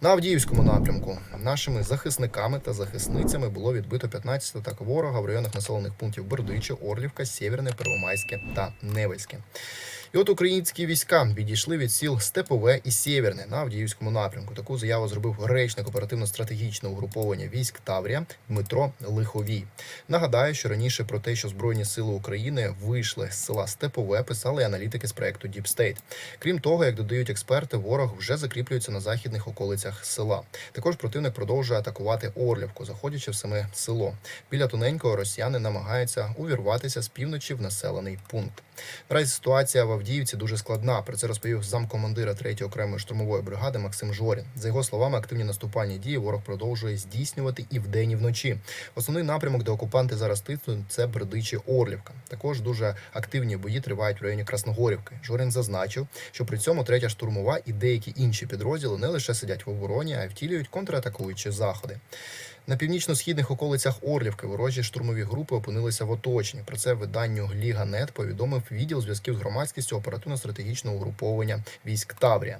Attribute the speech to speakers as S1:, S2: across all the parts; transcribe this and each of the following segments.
S1: На Авдіївському напрямку нашими захисниками та захисницями було відбито 15 атак ворога в районах населених пунктів Бердичі, Орлівка, Сєвєрне, Первомайське та Невельське. І от українські війська відійшли від сіл Степове і Сєвєрне на Авдіївському напрямку. Таку заяву зробив речник оперативно-стратегічного угруповання військ Таврія Дмитро Лиховій. Нагадаю, що раніше про те, що Збройні сили України вийшли з села Степове, писали аналітики з проекту State. Крім того, як додають експерти, ворог вже закріплюється на західних околицях села. Також противник продовжує атакувати Орлівку, заходячи в саме село. Біля тоненького росіяни намагаються увірватися з півночі в населений пункт. Наразі ситуація в Авдіївці дуже складна. Про це розповів замкомандира 3-ї окремої штурмової бригади Максим Жорін. За його словами, активні наступальні дії ворог продовжує здійснювати і вдень, і вночі. Основний напрямок, де окупанти зараз тиснуть, це Бердичі Орлівка. Також дуже активні бої тривають в районі Красногорівки. Жорін зазначив, що при цьому третя штурмова і деякі інші підрозділи не лише сидять в обороні, а й втілюють контратакуючі заходи. На північно-східних околицях Орлівки ворожі штурмові групи опинилися в оточенні. Про це виданню Ліга.нет повідомив відділ зв'язків з громадськістю оперативно-стратегічного угруповання військ Таврія.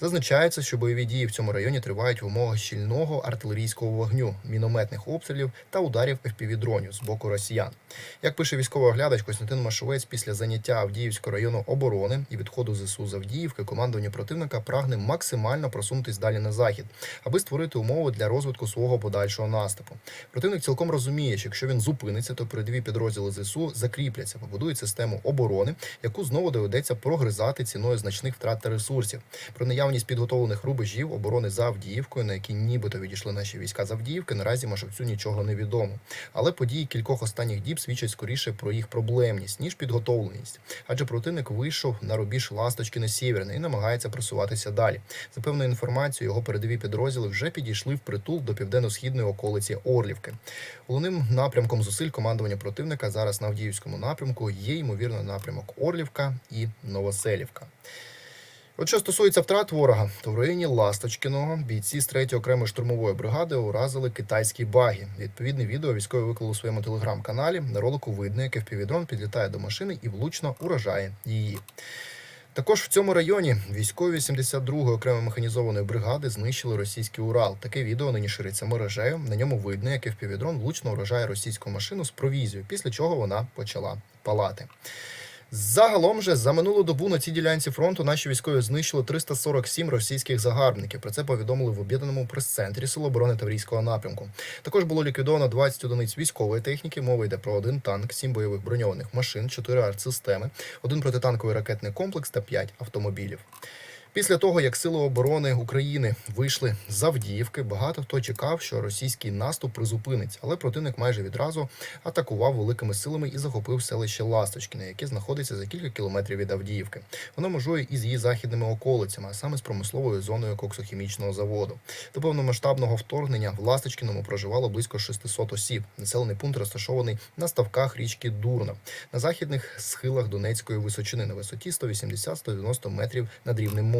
S1: Зазначається, що бойові дії в цьому районі тривають в умовах щільного артилерійського вогню, мінометних обстрілів та ударів FPV-дронів з боку росіян. Як пише військовий оглядач Костянтин Машовець, після заняття Авдіївського району оборони і відходу ЗСУ з Авдіївки, командування противника прагне максимально просунутись далі на захід, аби створити умови для розвитку свого подальшого наступу. Противник цілком розуміє, що якщо він зупиниться, то передові підрозділи ЗСУ закріпляться, побудують систему оборони, яку знову доведеться прогризати ціною значних втрат та ресурсів. Про наявність підготовлених рубежів оборони за Авдіївкою, на які нібито відійшли наші війська з Авдіївки, наразі Машевцю нічого не відомо. Але події кількох останніх діб свідчать скоріше про їх проблемність ніж підготовленість, адже противник вийшов на рубіж Ласточкине Сєвєрне і намагається просуватися далі. За певною інформацією, його передові підрозділи вже підійшли в притул до південно-східної околиці Орлівки. Головним напрямком зусиль командування противника зараз на Авдіївському напрямку є ймовірно напрямок Орлівка і Новоселівка. От що стосується втрат ворога, то в районі Ласточкиного бійці з 3-ї окремої штурмової бригади уразили китайські баги. Відповідне відео військові виклали у своєму телеграм-каналі. На ролику видно, як FPV-дрон підлітає до машини і влучно уражає її. Також в цьому районі військові 72-ї окремо механізованої бригади знищили російський Урал. Таке відео нині шириться мережею. На ньому видно, як FPV-дрон влучно вражає російську машину з провізією, після чого вона почала палати. Загалом же за минулу добу на цій ділянці фронту наші військові знищили 347 російських загарбників. Про це повідомили в об'єднаному прес-центрі Сил оборони Таврійського напрямку. Також було ліквідовано 20 одиниць військової техніки. Мова йде про один танк, 7 бойових броньованих машин, 4 артсистеми, один протитанковий ракетний комплекс та 5 автомобілів. Після того, як сили оборони України вийшли з Авдіївки, багато хто чекав, що російський наступ призупиниться, але противник майже відразу атакував великими силами і захопив селище Ласточкіне, яке знаходиться за кілька кілометрів від Авдіївки. Воно межує із її західними околицями, а саме з промисловою зоною коксохімічного заводу. До повномасштабного вторгнення в Ласточкіному проживало близько 600 осіб. Населений пункт розташований на ставках річки Дурна, на західних схилах Донецької височини на висоті 180-190 метрів над рівнем моря.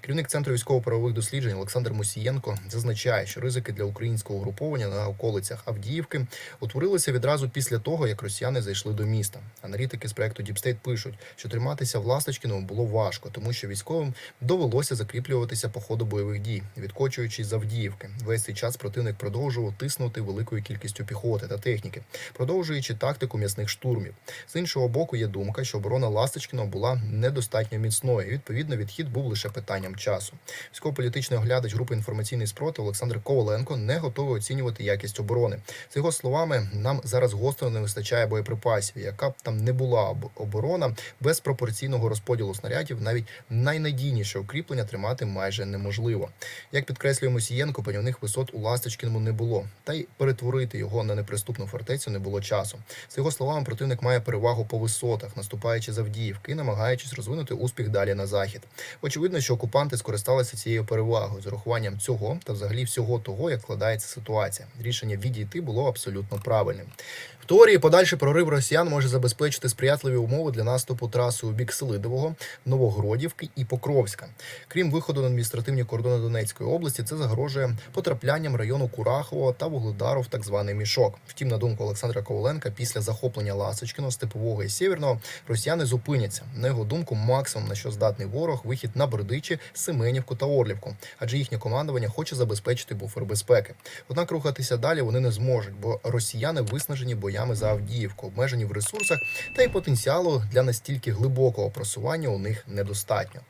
S1: Керівник центру військово-правових досліджень Олександр Мусієнко зазначає, що ризики для українського угруповання на околицях Авдіївки утворилися відразу після того, як росіяни зайшли до міста. Аналітики з проекту State пишуть, що триматися в Ласточкіному було важко, тому що військовим довелося закріплюватися по ходу бойових дій, відкочуючись з Авдіївки. Весь цей час противник продовжував тиснути великою кількістю піхоти та техніки, продовжуючи тактику м'ясних штурмів. З іншого боку, є думка, що оборона Ласточкіного була недостатньо міцною. Відповідно, відхід був лише питанням часу. Військово-політичний оглядач групи інформаційний спротив Олександр Коваленко не готовий оцінювати якість оборони. За його словами, нам зараз гостро не вистачає боєприпасів. Яка б там не була оборона без пропорційного розподілу снарядів, навіть найнадійніше укріплення тримати майже неможливо. Як підкреслює Мосієнко, панівних висот у Ласточкіному не було, та й перетворити його на неприступну фортецю не було часу. За його словами, противник має перевагу по висотах, наступаючи з Авдіївки намагаючись розвинути успіх далі на захід. Очевидно, що окупанти скористалися цією перевагою з урахуванням цього та взагалі всього того, як складається ситуація. Рішення відійти було абсолютно правильним. В теорії подальший прорив росіян може забезпечити сприятливі умови для наступу трасою у бік Селидового, Новогродівки і Покровська. Крім виходу на адміністративні кордони Донецької області, це загрожує потраплянням району Курахово та Вугледару в так званий мішок. Втім, на думку Олександра Коваленка, після захоплення Ласочкіного, Степового і Сєвєрного росіяни зупиняться. На його думку, максимум на що здатний ворог вихід на на Бердичі, Семенівку та Орлівку, адже їхнє командування хоче забезпечити буфер безпеки. Однак рухатися далі вони не зможуть, бо росіяни виснажені боями за Авдіївку, обмежені в ресурсах, та й потенціалу для настільки глибокого просування у них недостатньо.